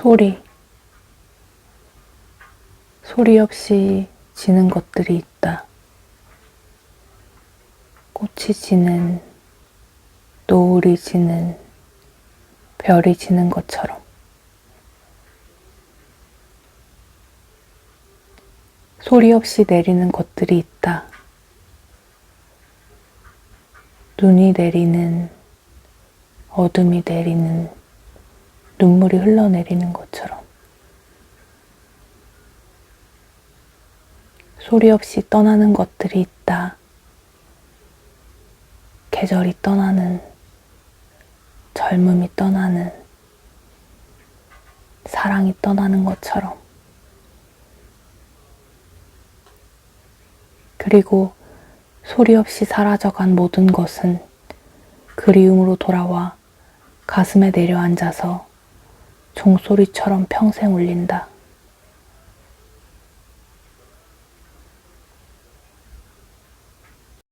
소리. 소리 없이 지는 것들이 있다. 꽃이 지는, 노을이 지는, 별이 지는 것처럼. 소리 없이 내리는 것들이 있다. 눈이 내리는, 어둠이 내리는, 눈물이 흘러내리는 것처럼. 소리 없이 떠나는 것들이 있다. 계절이 떠나는, 젊음이 떠나는, 사랑이 떠나는 것처럼. 그리고 소리 없이 사라져간 모든 것은 그리움으로 돌아와 가슴에 내려앉아서 종소리처럼 평생 울린다.